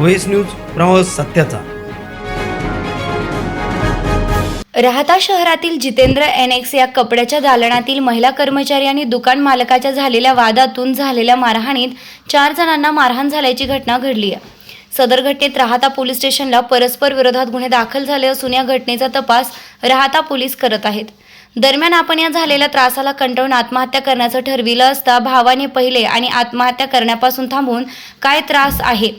व्हेस news प्रवास सत्याचा. राहता शहरातील जितेंद्र एन एक्स या कपड्याच्या दालनातील महिला कर्मचारी आणि दुकान मालकाच्या झालेल्या वादातून झालेल्या मारहाणीत चार जणांना मारहाण झाल्याची घटना घडली आहे. सदर घटनेत राहता पोलीस स्टेशनला परस्पर विरोधात गुन्हे दाखल झाले असून या घटनेचा तपास राहता पोलीस करत आहेत. दरम्यान आपण या झालेल्या त्रासाला कंटाळून आत्महत्या करण्याचं ठरविलं असता भावाने पहिले आणि आत्महत्या करण्यापासून थांबून काय त्रास आहे?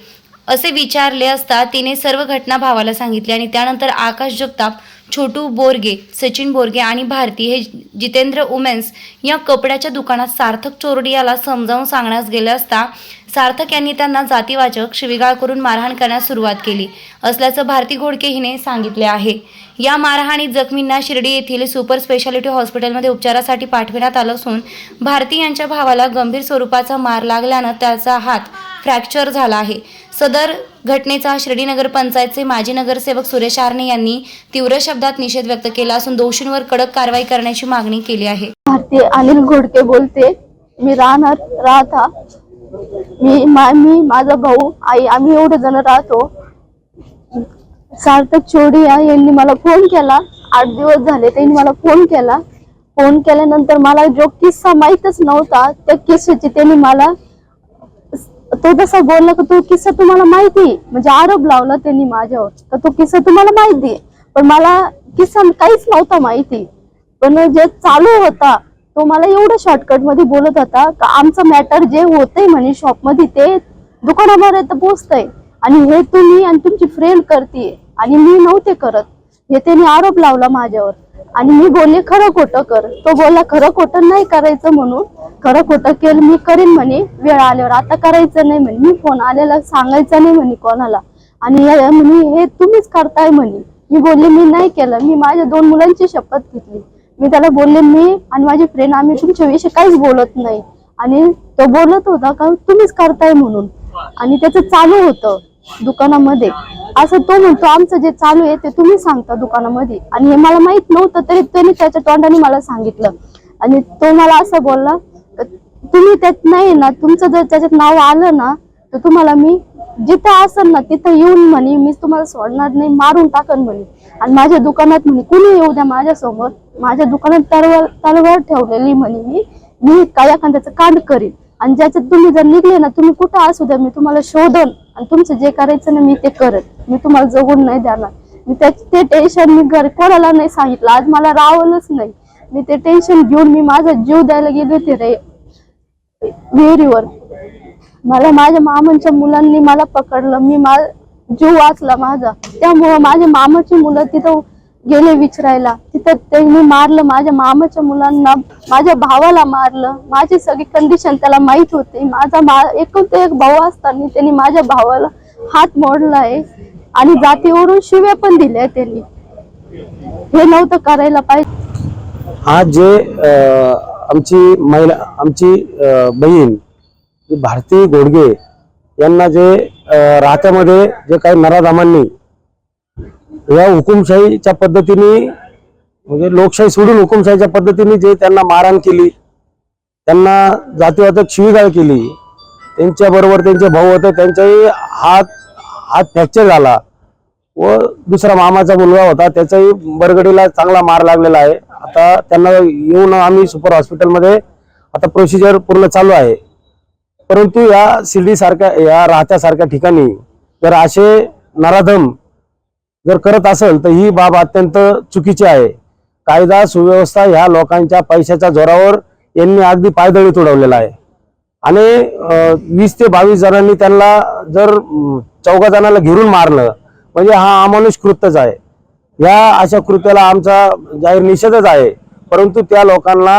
असे विचारले असता तिने सर्व घटना भावाला सांगितली आणि त्यानंतर आकाश जगताप छोटू बोरगे सचिन बोरगे आणि भारती हे जितेंद्र उमेन्स या कपड्याच्या दुकानात सार्थक चोरडी याला समजावून सांगण्यास गेले असता सार्थक यांनी त्यांना जातीवाचक शिवीगाळ करून मारहाण करण्यास सुरुवात केली असल्याचं भारती घोडके हिने सांगितले आहे. या मारहाणीत जखमींना शिर्डी येथील सुपर स्पेशालिटी हॉस्पिटलमध्ये उपचारासाठी पाठविण्यात आलं असून भारती यांच्या भावाला गंभीर स्वरूपाचा मार लागल्यानं त्याचा हात फ्रॅक्चर झाला आहे. सदर घटनेचा शिर्डी नगर पंचायतचे माजी नगरसेवक सुरेश आरणे यांनी तीव्र शब्दात निषेध व्यक्त केला असून दोषींवर कडक कारवाई करण्याची मागणी केली आहे. भारती अनिल घोडके बोलते मी राहणार राहता. मी मा मी माझा भाऊ आई आम्ही एवढे जण राहतो. सार्थक चोडिया यांनी मला फोन केला. आठ दिवस झाले त्यांनी मला फोन केला. फोन केल्यानंतर मला जो किस्सा माहीतच नव्हता त्या किस्साची त्यांनी मला तो जसा बोलला की तो किस्सा तुम्हाला माहिती म्हणजे आरोप लावला त्यांनी माझ्यावर. तर तो किस्सा तुम्हाला माहिती पण मला किस्सा काहीच नव्हता माहिती. पण जे चालू होता तो मला एवढं शॉर्टकटमध्ये बोलत होता का आमचं मॅटर जे होतंय म्हणे शॉपमध्ये ते दुकानापर्यंत पोहोचतंय आणि हे तुम्ही आणि तुमची फ्रेंड करते आणि मी नव्हते करत. हे त्यांनी आरोप लावला माझ्यावर. आणि मी बोलले खरं खोटं कर. तो बोलला खरं खोटं नाही करायचं म्हणून. खरं खोटं केलं मी करीन म्हणे वेळ आल्यावर. आता करायचं नाही म्हणे मी फोन आलेला सांगायचा नाही म्हणे कोणाला. आणि म्हणे हे तुम्हीच करताय म्हणे. मी बोलले मी नाही केलं मी माझ्या दोन मुलांची शपथ घेतली. मी त्याला बोलले मी आणि माझी फ्रेंड आम्ही तुमच्याविषयी काहीच बोलत नाही. आणि तो बोलत होता का तुम्हीच करताय म्हणून. आणि त्याचं चालू होतं. दुकानामध्ये. असं तो म्हणतो आमचं जे चालू आहे ते तुम्ही सांगता दुकानामध्ये. आणि हे मला माहीत नव्हतं तरी त्यांनी त्याच्या तोंडाने मला सांगितलं. आणि तो मला असं बोलला तुम्ही त्यात नाही ना तुमचं जर त्याच्यात नाव आलं ना तर तुम्हाला मी जिथं असेल ना तिथं येऊन म्हणे मी तुम्हाला सोडणार नाही मारून टाकन म्हणे. आणि माझ्या दुकानात म्हणे कुणी येऊ द्या माझ्यासोबत माझ्या दुकानात तलवार तलवार ठेवलेली म्हणे मी मी काय एखाद्याचं कांड करीन. आणि ज्याच्यात तुम्ही जर निघले ना तुम्ही कुठं असू द्या मी तुम्हाला शोधन आणि तुमचं जे करायचं ना मी ते करत मी तुम्हाला जगून नाही देणार. मी त्या ते टेन्शन मी घर कोणाला नाही सांगितलं. आज मला रावलच नाही. मी ते टेन्शन घेऊन मी माझा जीव द्यायला गेले होते रे. विहिरीवर. मला माझ्या मामांच्या मुलांनी मला पकडलं. मी मा जीव वाचला माझा. त्यामुळं माझ्या मामाची मुलं तिथं गेले विचारायला. तिथं त्यांनी मारलं माझ्या मामाच्या मुलांना माझ्या भावाला मारलं. माझी सगळी कंडिशन त्याला माहीत होती. माझा मा एकुलता एक भाऊ असताना त्यांनी माझ्या भावाला हात मोडला आहे आणि जातीवरून शिव्या पण दिल्या त्यांनी. हे नव्हतं करायला पाहिजे. हा जे आमची महिला आमची बहीण भारती गोडगे यांना जे राहत्यामध्ये जे काही नराधामांनी या हुकुमशाहीच्या पद्धतीने म्हणजे लोकशाही सोडून हुकुमशाहीच्या पद्धतीने जे त्यांना मारहाण केली त्यांना जातीवाचक शिवीगाळ केली त्यांच्याबरोबर त्यांचे भाऊ होते त्यांचाही हात हात फ्रॅक्चर झाला व दुसरा मामाचा मुलगा होता त्याचाही बरगडीला चांगला मार लागलेला आहे. आता त्यांना येऊन आम्ही सुपर हॉस्पिटलमध्ये आता प्रोसिजर पूर्ण चालू आहे. परंतु या शिर्डीसारख्या या राहत्यासारख्या ठिकाणी जर असे नराधम जर करत असेल तर ही बाब अत्यंत चुकीची आहे. कायदा सुव्यवस्था ह्या लोकांच्या पैशाच्या जोरावर यांनी अगदी पायदळी तुडवलेला आहे. आणि वीस ते बावीस जणांनी त्यांना जर चौघा जणांना घेरून मारलं म्हणजे हा अमानुष कृत्यच आहे. या अशा कृत्याला आमचा जाहीर निषेधच आहे. परंतु त्या लोकांना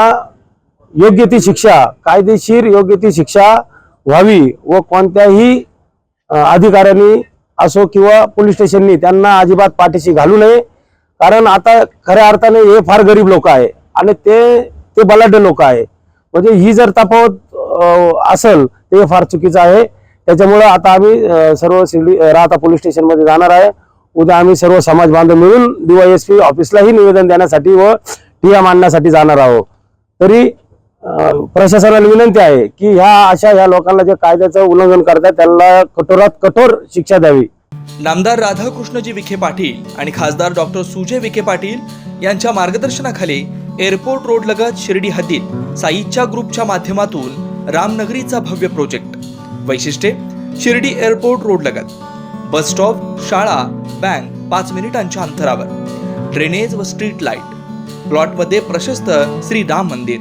योग्य ती शिक्षा कायदेशीर योग्य ती शिक्षा व्हावी व कोणत्याही अधिकाऱ्यांनी असो किंवा पोलीस स्टेशननी त्यांना अजिबात पाठीशी घालू नये. कारण आता खऱ्या अर्थाने हे फार गरीब लोक आहे आणि ते ते बलाढ्य लोक आहे. म्हणजे ही जर तफावत असेल ते फार चुकीचं आहे. त्याच्यामुळं आता आम्ही सर्व शिर्डी राहता पोलीस स्टेशनमध्ये जाणार आहे. उद्या आम्ही सर्व समाज बांधव मिळून डीवायएसपी ऑफिसलाही निवेदन देण्यासाठी व टिया मांडण्यासाठी जाणार आहोत. तरी प्रशासनाला विनंती आहे की ह्या अशा ह्या लोकांना जे कायद्याचं उल्लंघन करतात त्यांना कठोरात कठोर शिक्षा द्यावी. नामदार राधाकृष्णजी विखे पाटील आणि खासदार डॉक्टर सुजय विखे पाटील यांच्या मार्गदर्शनाखाली एअरपोर्ट रोड लगत शिर्डी हद्दीत साईच्या ग्रुपच्या माध्यमातून रामनगरीचा भव्य प्रोजेक्ट. वैशिष्ट्ये शिर्डी एअरपोर्ट रोड लगत. बस स्टॉप शाळा बँक पाच मिनिटांच्या अंतरावर. ड्रेनेज व स्ट्रीट लाइट प्लॉटमध्ये प्रशस्त श्री राम मंदिर.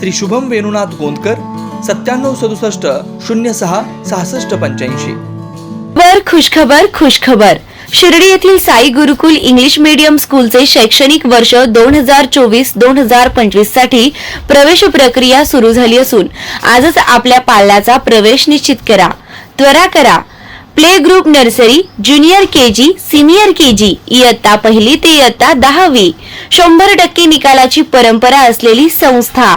श्री शुभम वेणुनाथ गोंदकर सत्त्याण्णव सदुसष्ट शून्य सहा सहासष्ट पंच्याऐंशी. वर खुशखबर खुशखबर. शिर्डी येथील साई गुरुकुल इंग्लिश मीडियम स्कूलचे शैक्षणिक वर्ष दोन हजार चोवीस दोन हजार पंचवीससाठी प्रवेश प्रक्रिया सुरू झाली असून आजच आपल्या पाल्याचा प्रवेश निश्चित करा. त्वरा करा. Play group nursery junior K G senior K G इयत्ता पहिली ते इयत्ता दहावी. शंभर टक्के निकालाची परंपरा असलेली संस्था.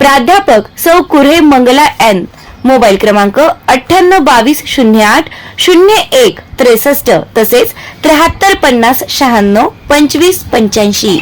प्राध्यापक सौ कुरे मंगला एन. मोबाईल क्रमांक अठ्ठ्याण्णव बावीस शून्य आठ शून्य एक त्रेसष्ट तसेच त्र्याहत्तर पन्नास शहाण्णव पंचवीस पंच्याऐंशी.